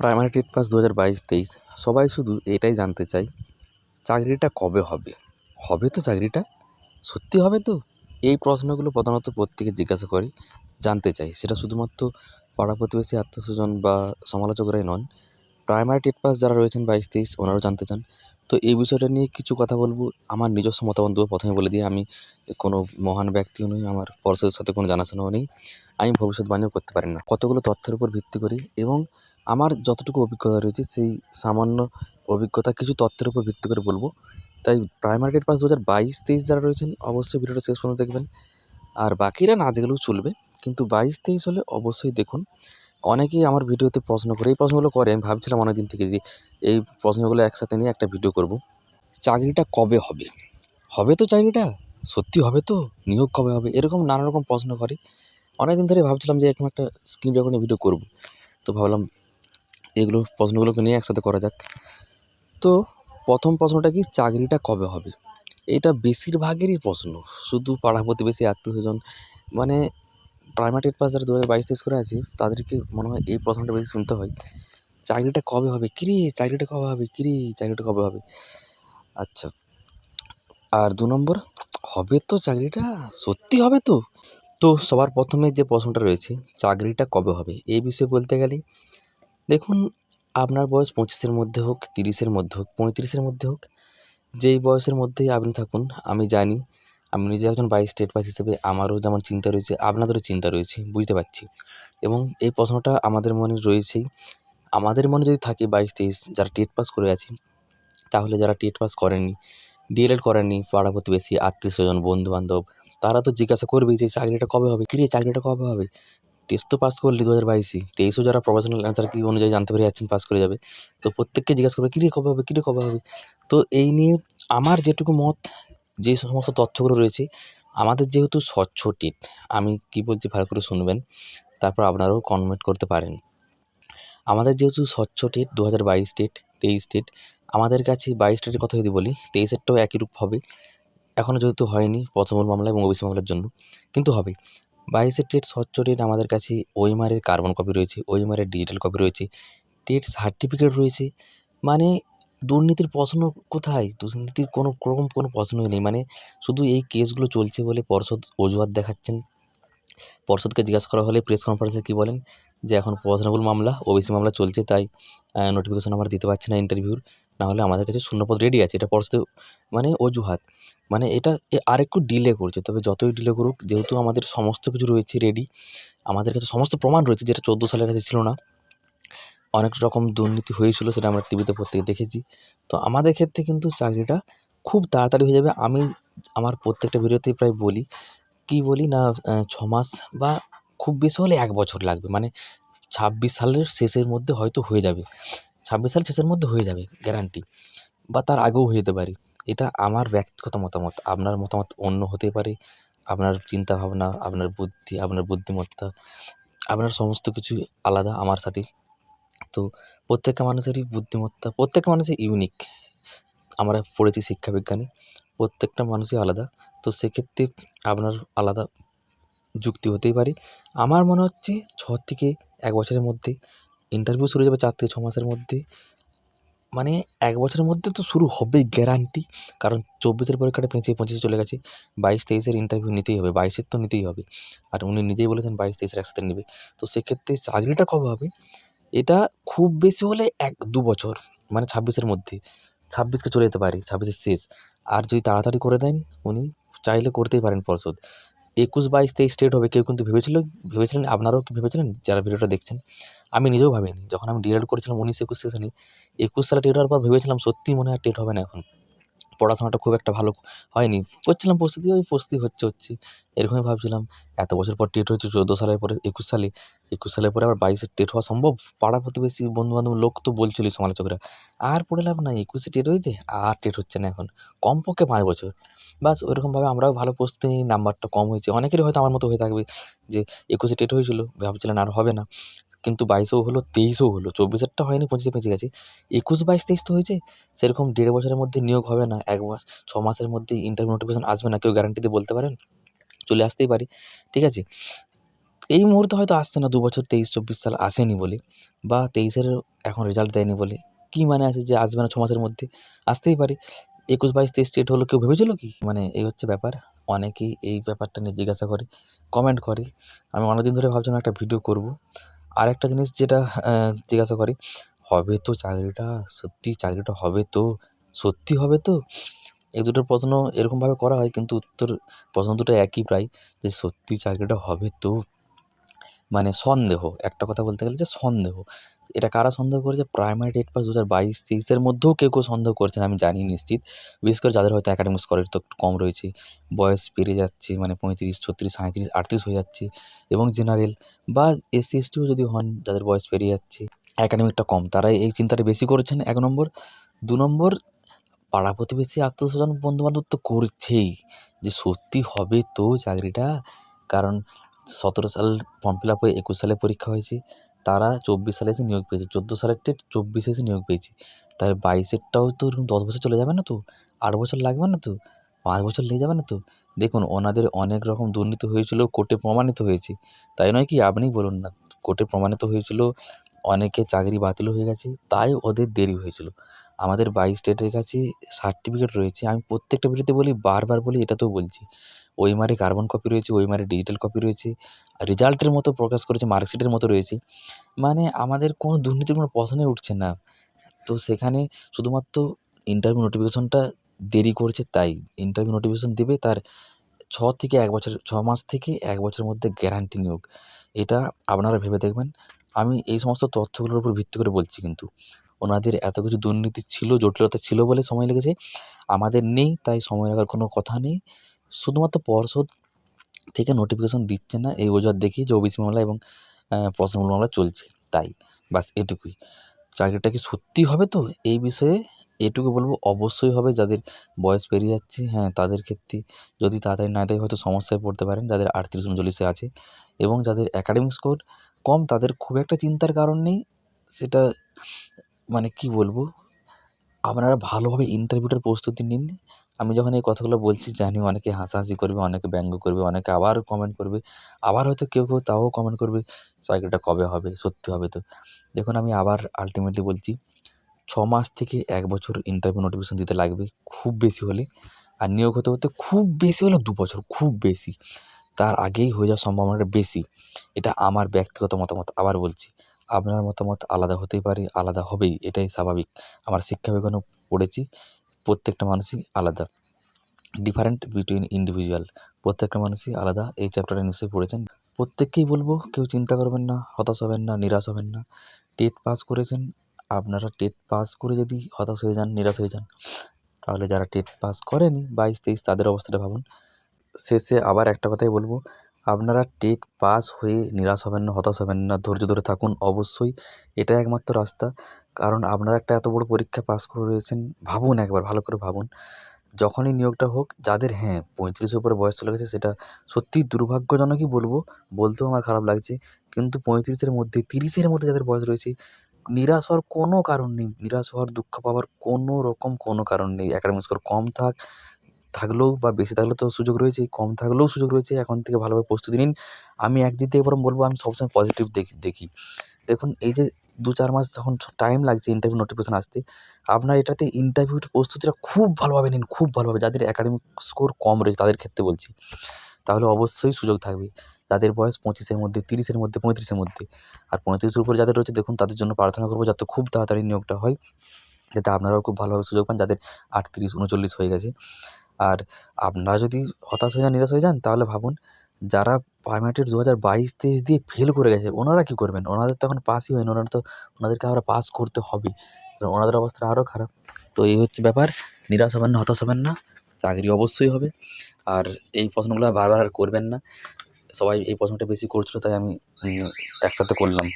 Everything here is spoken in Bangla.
প্রাইমারি টেট পাস দু হাজার বাইশ, তেইশ, সবাই শুধু এটাই জানতে চায় চাকরিটা কবে হবে? হবে তো চাকরিটা? সত্যি হবে তো? এই প্রশ্নগুলো প্রধানত প্রত্যেকে জিজ্ঞাসা করে, জানতে চাই। সেটা শুধুমাত্র পাড়া প্রতিবেশী আত্মস্বজন বা সমালোচকরাই নন, প্রাইমারি টেট পাস যারা রয়েছেন বাইশ, তেইশ, ওনারাও জানতে চান। তো এই বিষয়টা নিয়ে কিছু কথা বলব। আমার নিজস্ব মতামত দেবো, প্রথমে বলে দিই, আমি কোনো মহান ব্যক্তিও নই, আমার পর্ষদের সাথে কোনো জানাশোনাও নেই। আমি ভবিষ্যৎবাণীও করতে পারি না। কতগুলো তথ্যের উপর ভিত্তি করি এবং আমার যতটুকু অভিজ্ঞতা রয়েছে, সেই সামান্য অভিজ্ঞতা কিছু তথ্যের উপর ভিত্তি করে বলব। তাই প্রাইমারি টেট পাস দু হাজার বাইশ, তেইশ যারা রয়েছেন, অবশ্যই ভিডিওটা শেষ পর্যন্ত দেখবেন। আর বাকিরা না দেখলেও চলবে, কিন্তু বাইশ, তেইশ হলে অবশ্যই দেখুন। অনেকেই আমার ভিডিওতে প্রশ্ন করে, এই প্রশ্নগুলো করে, আমি ভাবছিলাম অনেকদিন থেকে যে এই প্রশ্নগুলো একসাথে নিয়ে একটা ভিডিও করব। চাকরিটা কবে হবে? হবে তো চাকরিটা? সত্যি হবে তো? নিয়োগ কবে হবে? এরকম নানা রকম প্রশ্ন করে। অনেক দিন ধরে ভাবছিলাম যে এরকম একটা স্ক্রিন রেকর্ডিং ভিডিও করব। তো ভাবলাম এগুলো প্রশ্নগুলোকে নিয়ে একসাথে করা যাক। তো প্রথম প্রশ্নটা কি, চাকরিটা কবে হবে? এটা বেশিরভাগেরই প্রশ্ন। শুধু পাড়া প্রতিবেশী আত্মীয় স্বজন মানে প্রাইমারি পাস যারা দু হাজার বাইশ তেইশ করে আছে, তাদেরকে মনে হয় এই প্রশ্নটা বেশি শুনতে হয়। চাকরিটা কবে হবে? কিরে, চাকরিটা কবে হবে? কিরে, চাকরিটা কবে হবে? আচ্ছা আর দু নম্বর, হবে তো চাকরিটা? সত্যি হবে তো? তো সবার প্রথমে যে প্রশ্নটা রয়েছে, চাকরিটা কবে হবে? এই বিষয়ে বলতে গেলে দেখুন, আপনার বয়স পঁচিশের মধ্যে হোক তিরিশের মধ্যে হোক পঁয়ত্রিশের মধ্যে হোক, যেই বয়সের মধ্যেই আপনি থাকুন, আমি জানি, আমি নিজে একজন বাইশ স্টেট পাস হিসেবে আমারও যেমন চিন্তা রয়েছে, আপনাদেরও চিন্তা রয়েছে, বুঝতে পারছি। এবং এই প্রশ্নটা আমাদের মনে রয়েছেই, আমাদের মনে যদি থাকে বাইশ তেইশ, যারা টেট পাস করে আছি, তাহলে যারা টেট পাস করেননি ডিএলএড করেননি, পাড়া প্রতিবেশী, আত্মীয় স্বজন বন্ধু বান্ধব তারা তো জিজ্ঞাসা করবেই যে চাকরিটা কবে হবে, কিরে, চাকরিটা কবে হবে? টেস্ট তো পাস করলি দু হাজার বাইশে। তেইশও যারা প্রফেশনাল অ্যান্সার কি অনুযায়ী জানতে পেরে যাচ্ছেন পাস করে যাবে। তো প্রত্যেককে জিজ্ঞাসা করবে, কিরে কবে হবে? কিরে কবে হবে? তো এই নিয়ে আমার যেটুকু মত, যে সমস্ত তথ্যগুলো রয়েছে, আমাদের যেহেতু স্বচ্ছ টেট, আমি কী বলছি ভালো করে শুনবেন, তারপর আপনারাও কনভার্ট করতে পারেন। আমাদের যেহেতু স্বচ্ছ টেট দু হাজার বাইশ টেট, তেইশ টেট, আমাদের কাছে বাইশ টেটের কথা যদি বলি, তেইশেরটাও একই রূপ হবে। এখনও যেহেতু হয়নি প্রথম মামলা এবং ওবিসি মামলার জন্য, কিন্তু হবে। বাইশের টেট স্বচ্ছ টেট আমাদের কাছে ওইমারের কার্বন কপি রয়েছে ওইমারের ডিজিটাল কপি রয়েছে, টেট সার্টিফিকেট রয়েছে। মানে দুর্নীতির প্রশ্ন কোথায়? দুর্নীতির কোনো রকম কোনো প্রশ্নই নেই। মানে শুধু এই কেসগুলো চলছে বলে পর্ষদ অজুহাত দেখাচ্ছেন। পর্ষদকে জিজ্ঞাসা করা হলে প্রেস কনফারেন্সে কী বলেন? যে এখন প্রশ্নবুল মামলা, ওবিসি মামলা চলছে, তাই নোটিফিকেশন আমরা দিতে পারছি না ইন্টারভিউর নাহলে আমাদের কাছে শূন্যপদ রেডি আছে, এটা পর্ষদের মানে অজুহাত। মানে এটা এ আরেকটু ডিলে করছে, তবে যতই ডিলে করুক, যেহেতু আমাদের সমস্ত কিছু রয়েছে রেডি আমাদের কাছে সমস্ত প্রমাণ রয়েছে, যেটা চোদ্দ সালের কাছে ছিল না। অনেক রকম দুর্নীতি হয়েছিল, সেটা আমরা টিভিতে প্রত্যেকে দেখেছি। তো আমাদের ক্ষেত্রে কিন্তু চাকরিটা খুব তাড়াতাড়ি হয়ে যাবে। আমি আমার প্রত্যেকটা ভিডিওতেই প্রায় বলি কী বলি না ছ মাস বা খুব বেশি হলে এক বছর লাগবে। মানে ছাব্বিশ সালের শেষের মধ্যে হয়তো হয়ে যাবে। ছাব্বিশ সালের শেষের মধ্যে হয়ে যাবে গ্যারান্টি বা তার আগেও হয়ে যেতে পারে। এটা আমার ব্যক্তিগত মতামত। আপনার মতামত অন্য হতে পারে। আপনার চিন্তা ভাবনা আপনার বুদ্ধি, আপনার বুদ্ধিমত্তা, আপনার সমস্ত কিছুই আলাদা আমার সাথে। তো প্রত্যেকটা মানুষেরই বুদ্ধিমত্তা, প্রত্যেকটা মানুষই ইউনিক আমরা পড়েছি শিক্ষা বিজ্ঞানে প্রত্যেকটা মানুষই আলাদা। তো সেক্ষেত্রে আপনার আলাদা যুক্তি হতেই পারে। আমার মনে হচ্ছে ছ থেকে এক বছরের মধ্যে ইন্টারভিউ শুরু যাবে চার থেকে ছ মাসের মধ্যে। মানে এক বছরের মধ্যে তো শুরু হবেই গ্যারান্টি কারণ চব্বিশের পরীক্ষাটা পেঁচিয়ে পঁচিশে চলে গেছে। বাইশ তেইশের ইন্টারভিউ নিতেই হবে, বাইশের তো নিতেই হবে। আর উনি নিজেই বলেছেন বাইশ তেইশের একসাথে নেবে। তো সেক্ষেত্রে চাকরিটা কবে হবে? এটা খুব বেশি হলে এক, দু বছর মানে ছাব্বিশের মধ্যে। ছাব্বিশকে চলে যেতে পারে, ছাব্বিশের শেষ। আর যদি তাড়াতাড়ি করে দেন, উনি চাইলে করতেই পারেন পর্ষদ একুশ বাইশ তেইশ স্টেট হবে, কেউ কিন্তু ভেবেছিল, ভেবেছিলেন, আপনারাও কি ভেবেছিলেন, যারা ভিডিওটা দেখছেন? আমি নিজেও ভাবিনি। যখন আমি ডিএড করেছিলাম উনিশ একুশ সেশনে একুশ সালে টেট হওয়ার পর ভেবেছিলাম সত্যি মনে হয় টেট হবে না এখন। পড়াশোনাটা খুব একটা ভালো হয়নি। করছিলাম প্রস্তুতি, ওই প্রস্তুতি হচ্ছে হচ্ছে। এরকমই ভাবছিলাম, এত বছর পর টেট হচ্ছে চোদ্দ সালের পরে, একুশ সালে, একুশ সালের পরে আবার বাইশে টেট হওয়া সম্ভব? পাড়া প্রতিবেশী বন্ধু বান্ধব লোক তো বলছিলই সমালোচকরা, আর পড়ে লাভ নাই, একুশে টেট হয়েছে, আর টেট হচ্ছে না এখন। কমপক্ষে পাঁচ বছর। বাস ওইরকমভাবে আমরাও ভালো প্রস্তুতি নিই, নাম্বারটা কম হয়েছে। অনেকেরই হয়তো আমার মতো হয়ে থাকবে যে একুশে টেট হয়েছিল, ভাবছিলেন আর হবে না। কিন্তু বাইশেও হলো, তেইশেও হলো, চব্বিশেরটা হয়নি, পঁচিশে পেঁচে গেছে। একুশ, বাইশ, তেইশ তো হয়েছে, সেরকম দেড় বছরের মধ্যে নিয়োগ হবে না, এক মাস, ছ মাসের মধ্যে ইন্টারভিউ নোটিফিকেশন আসবে না, কেউ গ্যারান্টি দিয়ে বলতে পারেন? চলে আসতেই পারে, ঠিক আছে? এই মুহূর্তে হয়তো আসছে না দু বছর তেইশ, চব্বিশ সাল আসেনি বলে, বা তেইশের এখন রেজাল্ট দেয়নি বলে, কী মানে আছে যে আসবে না ছ মাসের মধ্যে? আসতেই পারে। একুশ, বাইশ, তেইশ স্টেট হলো, কেউ ভেবেছিল কি? মানে এই হচ্ছে ব্যাপার, অনেকেই এই ব্যাপারটা নিয়ে জিজ্ঞাসা করে কমেন্ট করে। আমি অনেকদিন ধরে ভাবছিলাম একটা ভিডিও করব আর একটা জিনিস যেটা জিজ্ঞাসা করে, হবে তো চাকরিটা? সত্যি চাকরিটা হবে তো? সত্যি হবে তো? এই দুটো প্রশ্ন এরকমভাবে করা হয়, কিন্তু উত্তর, প্রশ্ন দুটো একই প্রায়, যে সত্যি চাকরিটা হবে তো? মানে সন্দেহ, একটা কথা বলতে গেলে যে সন্দেহ। এটা কারা সন্দেহ করেছে? প্রাইমারি টেট পাস দু হাজার বাইশ, তেইশের মধ্যেও কেউ কেউ সন্দেহ করছেন, আমি জানি নিশ্চিত। বিশেষ করে যাদের হয়তো অ্যাকাডেমিক স্কোর একটু কম রয়েছে। বয়স পেরিয়ে যাচ্ছে মানে পঁয়ত্রিশ, ছত্রিশ, সাঁইত্রিশ, আটত্রিশ হয়ে যাচ্ছে। এবং জেনারেল বা এসসি এসটিও যদি হন, যাদের বয়স পেরিয়ে যাচ্ছে অ্যাকাডেমিকটা কম, তারাই এই চিন্তাটা বেশি করেছেন। এক নম্বর। দু নম্বর, পাড়া প্রতিবেশী আত্মীয়স্বজন, বন্ধুবান্ধব তো করছেই। যে সত্যি হবে তো চাকরিটা, কারণ সতেরো সাল ফর্ম ফিল আপ হয়ে একুশ সালে পরীক্ষা হয়েছে। তারা চব্বিশ সালে এসে নিয়োগ পেয়েছে। চোদ্দ সালের টেট চব্বিশে এসে নিয়োগ পেয়েছে। তাই বাইশেরটাও তো এরকম দশ বছর চলে যাবে না তো? আট বছর লাগবে না তো? পাঁচ বছর লেগে যাবে না তো? দেখুন, ওনাদের অনেক রকম দুর্নীতি হয়েছিল, কোর্টে প্রমাণিত হয়েছে। তাই নয় কি আপনিই বলুন না, কোর্টে প্রমাণিত হয়েছিল, অনেকে চাকরি বাতিল হয়ে গেছে, তাই ওদের দেরি হয়েছিল। আমাদের বাইশ স্টেটের কাছে সার্টিফিকেট রয়েছে। আমি প্রত্যেকটা ভিডিওতে বলি, বারবার বলি, এটাতেও বলছি। ওই মারে কার্বন কপি রয়েছে, ওই মারে ডিজিটাল কপি রয়েছে রেজাল্টের মতো প্রকাশ করেছে মার্কশিটের মতো রয়েছে। মানে আমাদের কোনো দুর্নীতির কোনো প্রশ্নই উঠছে না। তো সেখানে শুধুমাত্র ইন্টারভিউ নোটিফিকেশনটা দেরি করছে তাই। ইন্টারভিউ নোটিফিকেশন দেবে তার ছ থেকে এক বছর, ছ মাস থেকে এক বছরের মধ্যে গ্যারান্টি নিয়োগ। এটা আপনারা ভেবে দেখবেন। আমি এই সমস্ত তথ্যগুলোর উপর ভিত্তি করে বলছি কিন্তু। ওনাদের এত কিছু দুর্নীতি ছিল, জটিলতা ছিল বলে সময় লেগেছে। আমাদের নেই, তাই সময় লাগার কোনো কথা নেই। শুধুমাত্র পর্ষদ থেকে নোটিফিকেশন দিচ্ছে না, এই অজুহাত দেখিয়ে যে ওবিসি মামলা এবং পর্সোনাল মামলা চলছে, তাই বাস এটুকুই। চাকরিটা কি সত্যি হবে তো? এই বিষয়ে এটুকু বলব, অবশ্যই হবে, যাদের বয়স পেরিয়ে যাচ্ছে হ্যাঁ তাদের ক্ষেত্রে যদি তাড়াতাড়ি না দেয়, হয়তো সমস্যায় পড়তে পারেন, যাদের আটত্রিশ উনচল্লিশে আছে এবং যাদের অ্যাকাডেমিক স্কোর কম, তাদের খুব একটা চিন্তার কারণ নেই, সেটা মানে কী বলব, আপনারা ভালোভাবে ইন্টারভিউটার প্রস্তুতি নিন আমি যখন এই কথাগুলো বলছি, জানি অনেকে হাসাহাসি করবে, অনেকে ব্যঙ্গ করবে, অনেকে আবার কমেন্ট করবে, আবার হয়তো কেউ কেউ তাও কমেন্ট করবে চাকরিটা কবে হবে, সত্যি হবে তো। দেখুন, আমি আবার আলটিমেটলি বলছি, ছ মাস থেকে এক বছর ইন্টারভিউ নোটিফিকেশন দিতে লাগবে, খুব বেশি হলে। আর নিয়োগ হতে হতে খুব বেশি হলে দু বছর, খুব বেশি। তার আগেই হয়ে যাওয়ার সম্ভাবনাটা বেশি। এটা আমার ব্যক্তিগত মতামত, আবার বলছি, আপনার মতামত আলাদা হতেই পারে, আলাদা হবেই, এটাই স্বাভাবিক। আমার শিক্ষা বিজ্ঞানও পড়েছি প্রত্যেকটা মানুষই আলাদা। ডিফারেন্ট বিটুইন ইন্ডিভিজুয়াল প্রত্যেকটা মানুষই আলাদা। এই চ্যাপ্টারে নিশ্চয়ই পড়েছেন। প্রত্যেককেই বলব, কেউ চিন্তা করবেন না, হতাশ হবেন না, নিরাশ হবেন না। টেট পাস করেছেন। আপনারা টেট পাস করে যদি হতাশ হয়ে যান, নিরাশ হয়ে যান, তাহলে যারা টেট পাস করেনি, বাইশ তেইশ, তাদের অবস্থাটা ভাবুন। শেষে আবার একটা কথাই বলব আপনারা টেট পাস হয়ে নিরাশ হবেন না, হতাশ হবেন না, ধৈর্য ধরে থাকুন। অবশ্যই এটাই একমাত্র রাস্তা। কারণ আপনারা একটা এত বড় পরীক্ষা পাস করে রয়েছেন, ভাবুন একবার, ভালো করে ভাবুন। যখনই নিয়োগটা হোক, যাদের হ্যাঁ পঁয়ত্রিশের উপরে বয়স চলে গেছে, সেটা সত্যিই দুর্ভাগ্যজনকই বলব, বলতেও আমার খারাপ লাগছে। কিন্তু পঁয়ত্রিশের মধ্যে, তিরিশের মধ্যে যাদের বয়স রয়েছে, নিরাশ হওয়ার কোনো কারণ নেই। নিরাশ হওয়ার দুঃখ পাওয়ার কোনো রকম কোনো কারণ নেই। অ্যাকাডেমিক স্কোর কম থাক থাকলেও বা বেশি থাকলেও তো সুযোগ রয়েছেই কম থাকলেও সুযোগ রয়েছে, এখন থেকে ভালোভাবে প্রস্তুতি নিন। আমি একদিক থেকে বরং বলব, আমি সবসময় পজিটিভ দেখি দেখি। দেখুন, এই যে দু চার মাস যখন টাইম লাগছে ইন্টারভিউ নোটিফিকেশন আসতে, আপনার এটাতে ইন্টারভিউর প্রস্তুতিটা খুব ভালোভাবে নিন, খুব ভালোভাবে। যাদের অ্যাকাডেমিক স্কোর কম রয়েছে, তাদের ক্ষেত্রে বলছি, তাহলে অবশ্যই সুযোগ থাকবে। যাদের বয়স পঁচিশের মধ্যে, তিরিশের মধ্যে, পঁয়ত্রিশের মধ্যে, আর পঁয়ত্রিশের উপরে যাদের রয়েছে, দেখুন, তাদের জন্য প্রার্থনা করব যাতে খুব তাড়াতাড়ি নিয়োগটা হয়, যাতে আপনারাও খুব ভালোভাবে সুযোগ পান, যাদের আটত্রিশ, উনচল্লিশ হয়ে গেছে। আর আপনারা যদি হতাশ হয়ে যান, নিরাশ হয়ে যান, তাহলে ভাবুন, যারা প্রাইমারিটেট দু হাজার বাইশ, তেইশ দিয়ে ফেল করে গেছে, ওনারা কী করবেন? ওনাদের তো এখন পাসই হয়নি, ওনারা তো, ওনাদেরকে আবার পাস করতে হবে। ওনাদের অবস্থা আরও খারাপ। তো এই হচ্ছে ব্যাপার, নিরাশ হবেন না, হতাশ হবেন না, চাকরি অবশ্যই হবে। আর এই প্রশ্নগুলো বারবার আর করবেন না। সবাই এই প্রশ্নটা বেশি করছিল, তাই আমি একসাথে করলাম।